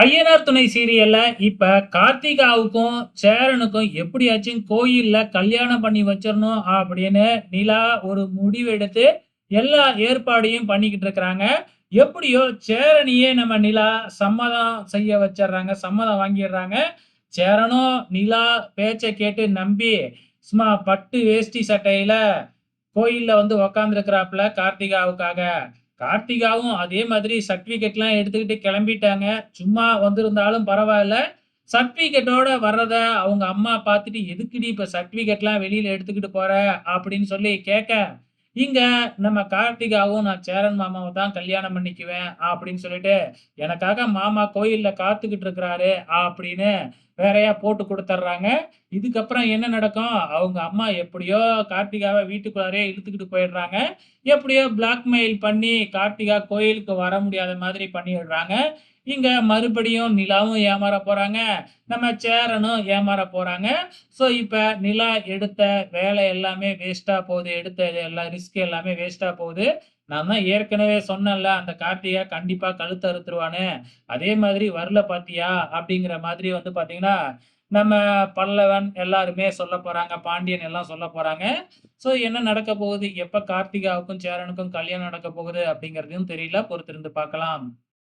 ஐயனார் துணை சீரியல்ல இப்ப கார்த்திகாவுக்கும் சேரனுக்கும் எப்படியாச்சும் கோயில்ல கல்யாணம் பண்ணி வச்சிடணும் அப்படின்னு நிலா ஒரு முடிவெடுத்து எல்லா ஏற்பாடையும் பண்ணிக்கிட்டு இருக்கிறாங்க. எப்படியோ சேரனையே நம்ம நிலா சம்மதம் செய்ய வச்சிடுறாங்க சம்மதம் வாங்கிடுறாங்க. சேரனும் நிலா பேச்சை கேட்டு நம்பி சும்மா பட்டு வேஷ்டி சட்டையில கோயில்ல வந்து உக்காந்துருக்கிறாப்புல கார்த்திகாவுக்காக. கார்த்திகாவும் அதே மாதிரி சர்டிபிகேட்லாம் எடுத்துக்கிட்டு கிளம்பிட்டாங்க. சும்மா வந்திருந்தாலும் பரவாயில்ல. சர்டிஃபிகேட்டோட வர்றத அவங்க அம்மா பார்த்துட்டு எதுக்குடி இப்ப சர்டிபிகேட்லாம் வெளியில எடுத்துக்கிட்டு போற? அப்படின்னு சொல்லி கேட்க இங்க நம்ம கார்த்திகாவும் நான் சேரன் மாமாவை தான் கல்யாணம் பண்ணிக்குவேன் அப்படின்னு சொல்லிட்டு எனக்காக மாமா கோயில்ல காத்துக்கிட்டு இருக்கிறாரு அப்படின்னு வேறையா போட்டு கொடுத்துட்றாங்க இதுக்கப்புறம் என்ன நடக்கும்? அவங்க அம்மா எப்படியோ கார்த்திகாவை வீட்டுக்குள்ளாரே இழுத்துக்கிட்டு போயிடுறாங்க. எப்படியோ பிளாக்மெயில் பண்ணி கார்த்திகா கோயிலுக்கு வர முடியாத மாதிரி பண்ணிடுறாங்க. இங்க மறுபடியும் நிலாவும் ஏமாற போறாங்க. நம்ம சேரனும் ஏமாற போறாங்க. ஸோ இப்ப நிலா எடுத்த வேலை எல்லாமே வேஸ்டா போகுது. எடுத்த இது எல்லா ரிஸ்க் எல்லாமே வேஸ்டா போகுது. நான் தான் ஏற்கனவே சொன்னேன்ல அந்த கார்த்திகா கண்டிப்பா கழுத்து அறுத்துருவானு. அதே மாதிரி வரல பாத்தியா? அப்படிங்கிற மாதிரி வந்து பாத்தீங்கன்னா நம்ம பல்லவன் எல்லாருமே சொல்ல போறாங்க பாண்டியன் எல்லாம் சொல்ல போறாங்க. ஸோ என்ன நடக்க போகுது? எப்ப கார்த்திகாவுக்கும் சேரனுக்கும் கல்யாணம் நடக்க போகுது அப்படிங்கிறதையும் தெரியல. பொறுத்திருந்து பார்க்கலாம்.